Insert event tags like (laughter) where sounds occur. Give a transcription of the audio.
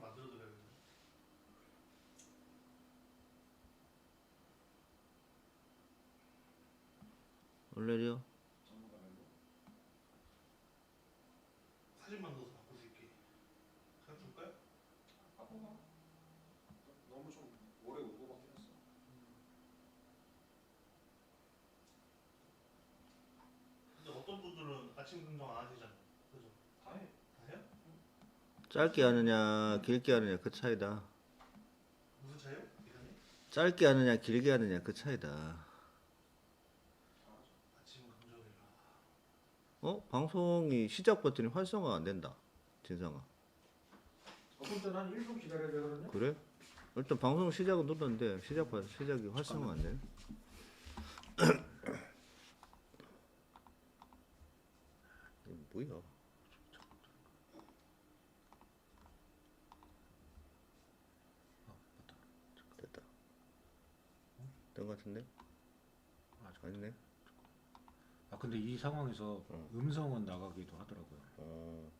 만들어 드려야겠네. 원래요? 사진만 넣어서 바꿀 수 있게. 그냥 줄까요? 너무 좀 오래 울고 받긴 했어. 근데 어떤 분들은 아침 긍정 안 하시잖아요. 그죠? 다 해. 다 해요? 짧게 하느냐 길게 하느냐 그 차이다 무슨 차이요? 짧게 하느냐 길게 하느냐 그 차이다 잘하죠. 아침 긍정이라. 어? 방송이 시작 버튼이 활성화 안 된다 진상아 한 1분 기다려야 되거든요. 그래? 일단 방송 시작은 눌렀는데 시작 버 시작이 활성화 안 되네 (coughs) 이게 뭐야 됐다 된 것 같은데? 아니네 아 근데 이 상황에서 어. 음성은 나가기도 하더라고요. 어